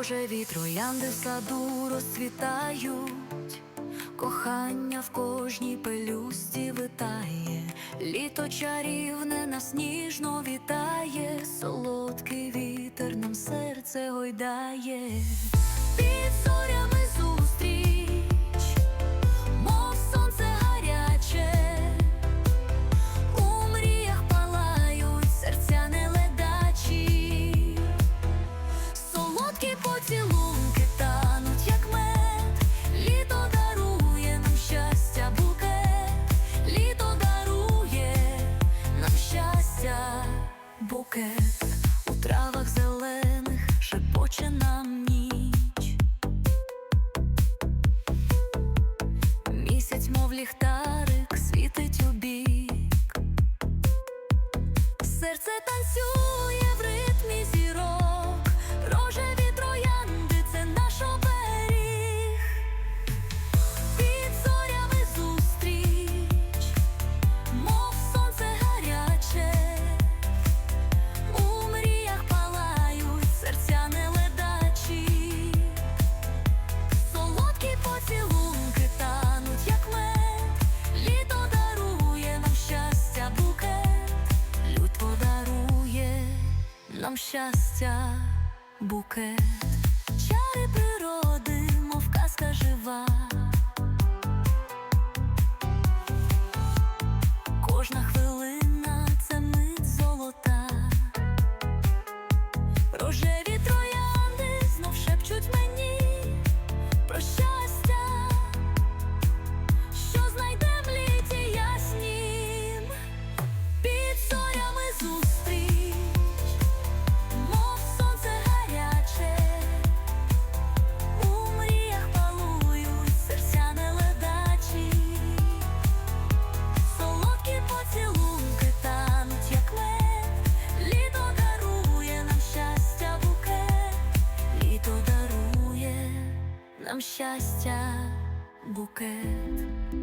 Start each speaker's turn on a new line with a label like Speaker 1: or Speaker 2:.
Speaker 1: рожеві троянди в саду розцвітають, кохання в кожній пелюсті витає, літо чарівне нас ніжно вітає, солодкий вітер нам серце гойдає. мов ліхтарик світить у бік. там щастя, букет, чари природи, мов казка жива. Кожна хвилина це мить золота. Рожей нам щастя букет.